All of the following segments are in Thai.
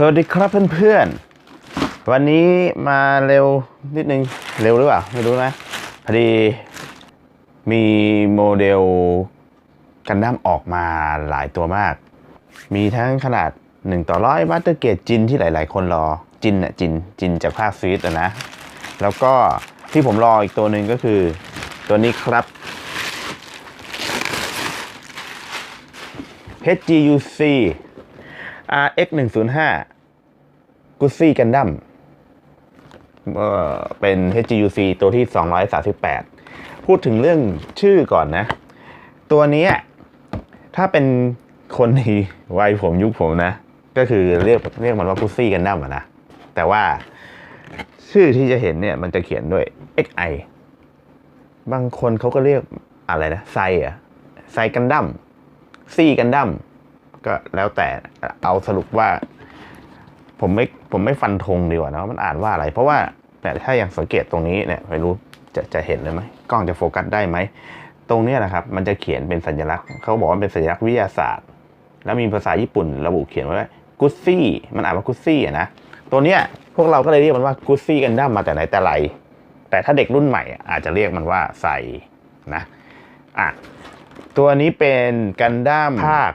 สวัสดีครับเพื่อนๆ วันนี้มาเร็วนิดนึง เร็วหรือเปล่า ไม่รู้นะพอดีมีโมเดลกันดั้มออกมาหลายตัวมาก มีทั้งขนาด 1 ต่อร้อยมาสเตอร์เกตจินที่หลายๆ คนรอจินอะจินจินจากภาคซีดอะนะ แล้วก็ที่ผมรออีกตัวหนึ่งก็คือตัวนี้ครับ HGUC RX 105 g u c c i Gundam เอ่อเป็น HGUC ตัวที่ 238 พูดถึงเรื่องชื่อก่อนนะ ตัวนี้ถ้าเป็นคนในวัยผมยุคผมนะ ก็คือเรียกเรียกมันว่า g u c c i Gundam อะนะ แต่ว่าชื่อที่จะเห็นเนี่ยมันจะเขียนด้วย XI บางคนเขาก็เรียกอะไรนะไซอะไซกันดั้มซี่กันดั้ม ก็แล้วแต่เอาสรุปว่า ผมไม่ผมไม่ฟันธงดีกว่านะมันอ่านว่าอะไร เพราะว่าแต่ถ้าอย่างสังเกตตรงนี้เนี่ยไม่รู้จะจะเห็นเลยไหมกล้องจะโฟกัสได้ไหมตรงเนี้ยนะครับ มันจะเขียนเป็นสัญลักษณ์เขาบอกว่าเป็นสัญลักษณ์วิทยาศาสตร์ แล้วมีภาษาญี่ปุ่นระบุเขียนไว้ว่ากุซซี่มันอ่านว่ากุซซี่อะนะตัวเนี้ยพวกเราก็เลยเรียกมันว่ากุซซี่กันดั้มมาแต่ไหนแต่ไร แต่ถ้าเด็กรุ่นใหม่อาจจะเรียกมันว่าใส่นะอะตัวนี้เป็นกันดั้มภาค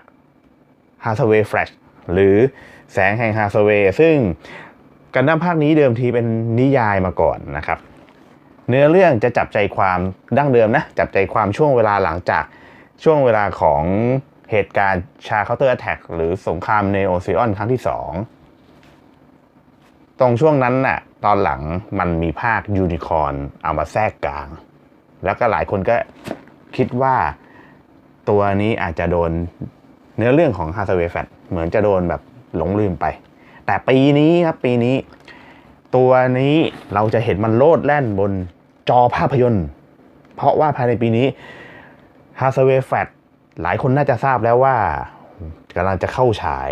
ฮาร์ w เวย์แฟลชหรือแสงแห่งฮาร์ w เวย์ซึ่งกันดั้มภาคนี้เดิมทีเป็นนิยายมาก่อนนะครับ เนื้อเรื่องจะจับใจความดั้งเดิมนะ จับใจความช่วงเวลาหลังจากช่วงเวลาของเหตุการณ์ชาเคาน์เตอร์แท็กหรือสงครามเนโอซิออนครั้งที่สองตรงช่วงนั้นน่ะตอนหลังมันมีภาคยูนิคอร์นเอามาแทรกกลาง แล้วก็หลายคนก็คิดว่าตัวนี้อาจจะโดน เนื้อเรื่องของ h a r เวย์แฟตเหมือนจะโดนแบบหลงลืมไป แต่ปีนี้ครับปีนี้ ตัวนี้เราจะเห็นมันโลดแล่นบนจอภาพยนตร์ เพราะว่าภายในปีนี้ h a r เวย์แฟตหลายคนน่าจะทราบแล้วว่ากำลังจะเข้าฉาย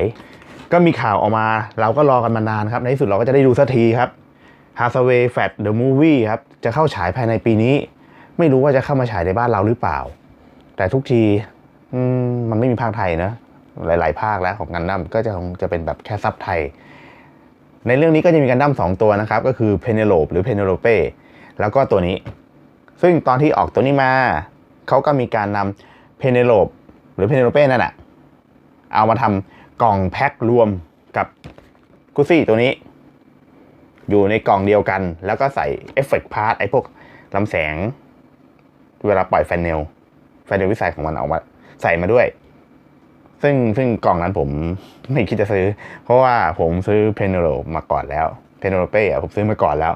ก็มีข่าวออกมาเราก็รอกันมานานครับ ในที่สุดเราก็จะได้ดูสักทีครับ h a r เวย์แฟต The Movie ครับ จะเข้าฉายภายในปีนี้ ไม่รู้ว่าจะเข้ามาฉายในบ้านเราหรือเปล่า แต่ทุกที อืมมันไม่มีภาคไทยนะหลาย ๆ ภาคแล้วของกันดั้มก็จะคงจะเป็นแบบแค่ซับไทย ในเรื่องนี้ก็จะมีกันดั้มสองตัวนะครับ ก็คือเพเนโลปหรือเพเนโลเป้แล้วก็ตัวนี้ ซึ่งตอนที่ออกตัวนี้มาเขาก็มีการนำเพเนโลปหรือเพเนโลเป้นั่นแหะเอามาทำกล่องแพ็ครวมกับกุซี่ตัวนี้ อยู่ในกล่องเดียวกัน แล้วก็ใส่เอฟเฟกต์พาร์ทไอ้พวกลำแสง เวลาปล่อยแฟนเนลแฟนเนลวิสัยของมันออกมา ใส่มาด้วย ซึ่งซึ่งกล่องนั้นผมไม่คิดจะซื้อ เพราะว่าผมซื้อเพนโ o มาก่อนแล้วเพนโ o เป้อะผมซื้อมาก่อนแล้ว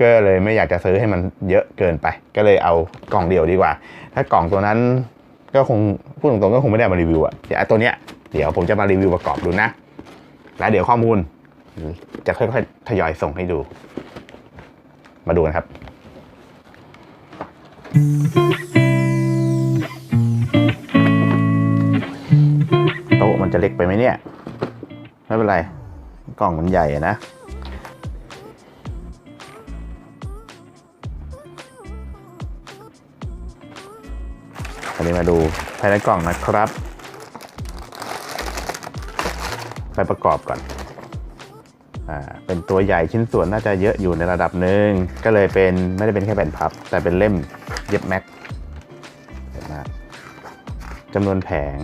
ก็เลยไม่อยากจะซื้อให้มันเยอะเกินไป ก็เลยเอากล่องเดียวดีกว่า ถ้ากล่องตัวนั้นก็คงพูดตรงๆก็คงไม่ได้มารีวิวอะเดี๋ยวตัวเนี้ยเดี๋ยวผมจะมารีวิวประกอบดูนะ แล้วเดี๋ยวข้อมูล จะค่อยๆทยอยส่งให้ดู มาดูกันครับ มันจะเล็กไปไหมเนี่ย ไม่เป็นไร กล่องมันใหญ่นะ อันนี้มาดูภายในกล่องนะครับ ไปประกอบก่อน อ่า เป็นตัวใหญ่ชิ้นส่วนน่าจะเยอะอยู่ในระดับหนึ่ง ก็เลยเป็นไม่ได้เป็นแค่แผ่นพับ แต่เป็นเล่มเย็บแม็กเห็นไหมจำนวนแผง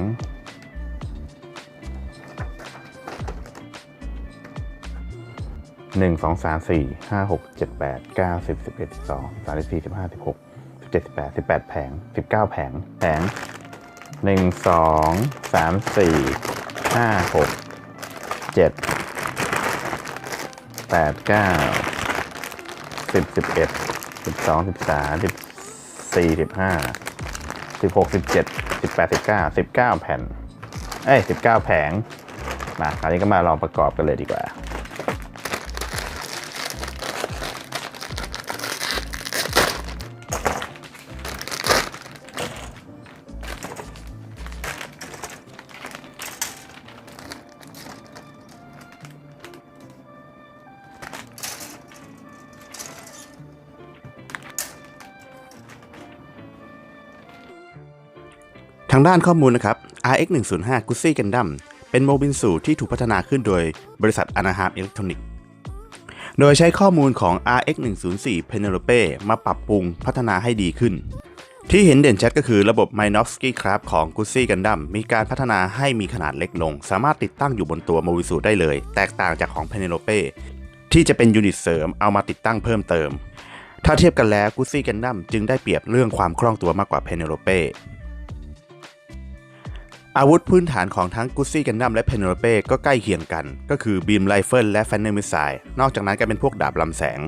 หนึ่งสองสามสี่ห้าหกเจ็ดแปดเก้าสิบสิบเอ็ดสิบสองสามสิบสี่สิบห้าสิบหกสิบเจ็ดสิบแปดสิบแปดแผงสิบเก้าแผงแผงหนึ่งสองสามสี่ห้าหกเจ็ดแปดเก้าสิบสิบเอ็ดสิบสองสิบสามสิบสี่สิบห้าสิบหกสิบเจ็ดสิบแปดสิบเก้าสิบเก้าแผ่น เอ้ยสิบเก้าแผง มาคราวนี้ก็มาลองประกอบกันเลยดีกว่า ทางด้านข้อมูลนะครับ RX 105 g u c c i Gundam เป็นโมบิลสูที่ถูกพัฒนาขึ้นโดยบริษัท Anaheim Electronic โดยใช้ข้อมูลของ RX 1 0 4 Penelope มาปรับปรุงพัฒนาให้ดีขึ้น ที่เห็นเด่นชัดก็คือระบบ m i n o v s k y Craft ของ g u z z i Gundam มีการพัฒนาให้มีขนาดเล็กลง สามารถติดตั้งอยู่บนตัวโมบิสูได้เลย แตกต่างจากของ Penelope ที่จะเป็นยูนิตเสริมเอามาติดตั้งเพิ่มเติม ถ้าเทียบกันแล้ว g u z z i Gundam จึงได้เปรียบเรื่องความคล่องตัวมากกว่า Penelope อาวุธพื้นฐานของทั้งกุซี่กันดั้มและเพนโลเป้ก็ใกล้เคียงกัน ก็คือบีมไรเฟิลและแฟนเนอร์มิสไซนอกจากนั้นก็เป็นพวกดาบลำแสง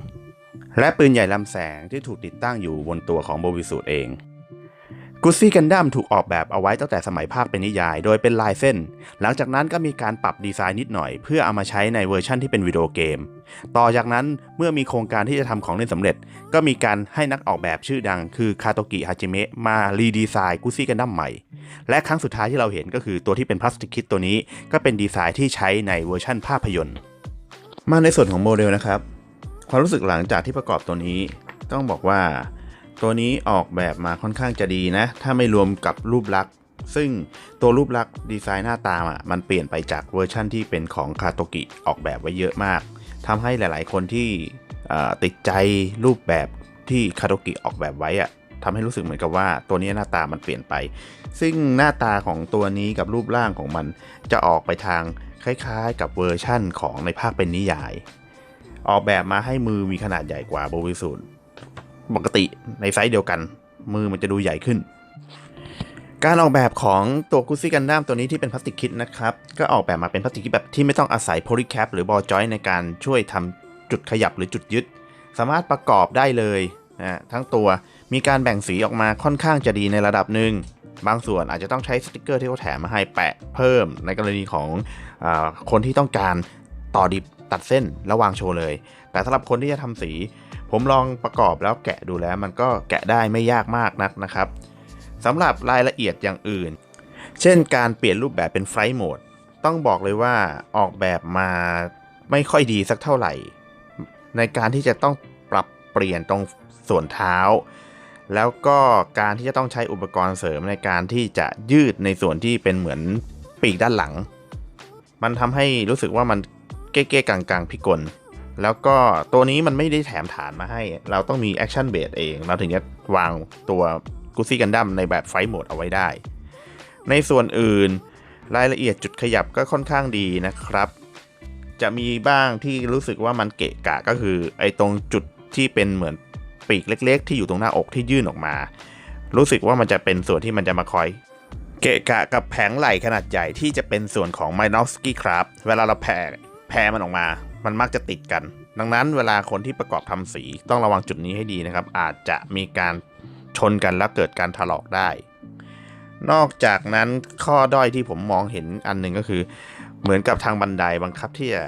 และปืนใหญ่ลำแสงที่ถูกติดตั้งอยู่บนตัวของโบวิสูตเอง กุซี่กันดั้มถูกออกแบบเอาไว้ตั้งแต่สมัยภาคเป็นนิยาย โดยเป็นลายเส้น หลังจากนั้นก็มีการปรับดีไซน์นิดหน่อย เพื่อเอามาใช้ในเวอร์ชั่นที่เป็นวิดีโอเกม ต่อจากนั้นเมื่อมีโครงการที่จะทำของเล่นสำเร็จ ก็มีการให้นักออกแบบชื่อดังคือคาโตกิฮาจิเมะมารีดีไซน์กุซี่กันดั้มใหม่ และครั้งสุดท้ายที่เราเห็นก็คือตัวที่เป็นพลาสติกคิดตัวนี้ ก็เป็นดีไซน์ที่ใช้ในเวอร์ชั่นภาพยนตร์ มาในส่วนของโมเดลนะครับ ความรู้สึกหลังจากที่ประกอบตัวนี้ต้องบอกว่า ตัวนี้ออกแบบมาค่อนข้างจะดีนะ ถ้าไม่รวมกับรูปลักษณ์ ซึ่งตัวรูปลักษณ์ดีไซน์หน้าตาอะมันเปลี่ยนไปจากเวอร์ชั่นที่เป็นของคาโตกิออกแบบไว้เยอะมากทำให้หลาย ๆ คนที่ติดใจรูปแบบที่คาโตกิออกแบบไว้อะทำให้รู้สึกเหมือนกับว่าตัวนี้หน้าตามันเปลี่ยนไป ซึ่งหน้าตาของตัวนี้กับรูปร่างของมันจะออกไปทางคล้ายๆ กับเวอร์ชั่นของในภาคเป็นนิยาย ออกแบบมาให้มือมีขนาดใหญ่กว่าโบวิสูน ปกติในไซส์เดียวกัน มือมันจะดูใหญ่ขึ้น การออกแบบของตัวกุซี่กันดั้มตัวนี้ที่เป็นพลาสติกคิดนะครับ ก็ออกแบบมาเป็นพลาสติกคิดแบบที่ไม่ต้องอาศัยโพลีแคปหรือบอลจอยในการช่วยทำจุดขยับหรือจุดยึด สามารถประกอบได้เลยนะทั้งตัวมีการแบ่งสีออกมาค่อนข้างจะดีในระดับหนึ่งบางส่วนอาจจะต้องใช้สติกเกอร์ที่เขาแถมมาให้แปะเพิ่มในกรณีของอาคนที่ต้องการต่อดิบตัดเส้นแล้ววางโชว์เลย แต่สำหรับคนที่จะทำสี ผมลองประกอบแล้วแกะดูแล้วมันก็แกะได้ไม่ยากมากนักนะครับสำหรับรายละเอียดอย่างอื่น เช่นการเปลี่ยนรูปแบบเป็นไฟล์โหมด ต้องบอกเลยว่าออกแบบมาไม่ค่อยดีสักเท่าไหร่ ในการที่จะต้องปรับเปลี่ยนตรงส่วนเท้า แล้วก็การที่จะต้องใช้อุปกรณ์เสริมในการที่จะยืดในส่วนที่เป็นเหมือนปีกด้านหลัง มันทำให้รู้สึกว่ามันเก้ๆกลางๆพิกล แล้วก็ตัวนี้มันไม่ได้แถมฐานมาให้ เราต้องมีแอคชั่นเบสเอง เราถึงจะวางตัวกุซี่กันดั้มในแบบไฟโหมดเอาไว้ได้ ในส่วนอื่นรายละเอียดจุดขยับก็ค่อนข้างดีนะครับ จะมีบ้างที่รู้สึกว่ามันเกะกะก็คือ ไอ้ตรงจุดที่เป็นเหมือนปีกเล็ก ๆ ที่อยู่ตรงหน้าอกที่ยื่นออกมา รู้สึกว่ามันจะเป็นส่วนที่มันจะมาคอย เกะกะกับแผงไหล่ขนาดใหญ่ที่จะเป็นส่วนของ m i n o v s k y ครับ เวลาเราแผ่แผ่มันออกมา มันมักจะติดกัน ดังนั้นเวลาคนที่ประกอบทำสีต้องระวังจุดนี้ให้ดีนะครับ อาจจะมีการชนกันแล้วเกิดการถลอกได้ นอกจากนั้นข้อด้อยที่ผมมองเห็นอันหนึ่งก็คือ เหมือนกับทางบันไดบังคับที่จะ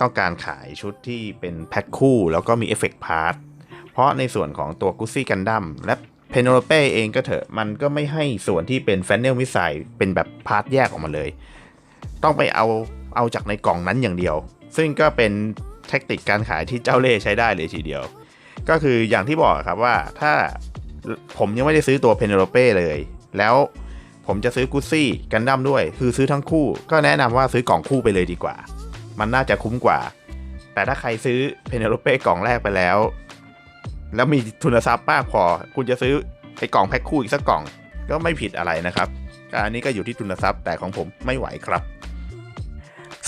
ต้องการขายชุดที่เป็นแพ็คคู่ แล้วก็มีเอฟเฟกต์พาร์ทเพราะในส่วนของตัวกุซี่กันดั้มและเพนโ l เป้เองก็เถอะมันก็ไม่ให้ส่วนที่เป็นแฟนเนลมิสไซเป็นแบบพาร์ทแยกออกมาเลย ต้องไปเอาเอาจากในกล่องนั้นอย่างเดียว ซึ่งก็เป็นเทคนิคการขายที่เจ้าเล่ใช้ได้เลยทีเดียว ก็คืออย่างที่บอกครับว่าถ้าผมยังไม่ได้ซื้อตัวเพนโ l เป้เลย แล้วผมจะซื้อกุซี่กันดั้มด้วย คือซื้อทั้งคู่ ก็แนะนำว่าซื้อกล่องคู่ไปเลยดีกว่า มันน่าจะคุ้มกว่า แต่ถ้าใครซื้อเพนโ l เป้กล่องแรกไปแล้ว แล้วมีทุนทรัพย์มากพอ คุณจะซื้อไอ้กล่องแพ็คคู่อีกสักกล่อง ก็ไม่ผิดอะไรนะครับก็อันนี้ก็อยู่ที่ทุนทรัพย์แต่ของผมไม่ไหวครับ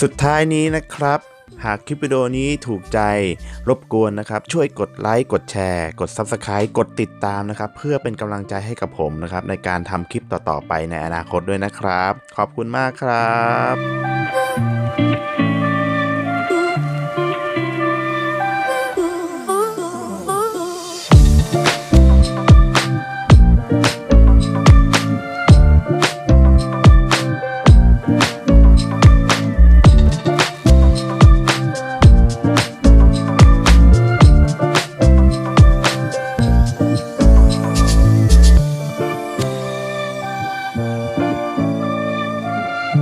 สุดท้ายนี้นะครับ หากคลิปวิดีโอนี้ถูกใจรบกวนนะครับ ช่วยกดไลค์กดแชร์ กด Subscribe กดติดตามนะครับ เพื่อเป็นกำลังใจให้กับผมนะครับ ในการทำคลิปต่อๆไปในอนาคตด้วยนะครับ ขอบคุณมากครับ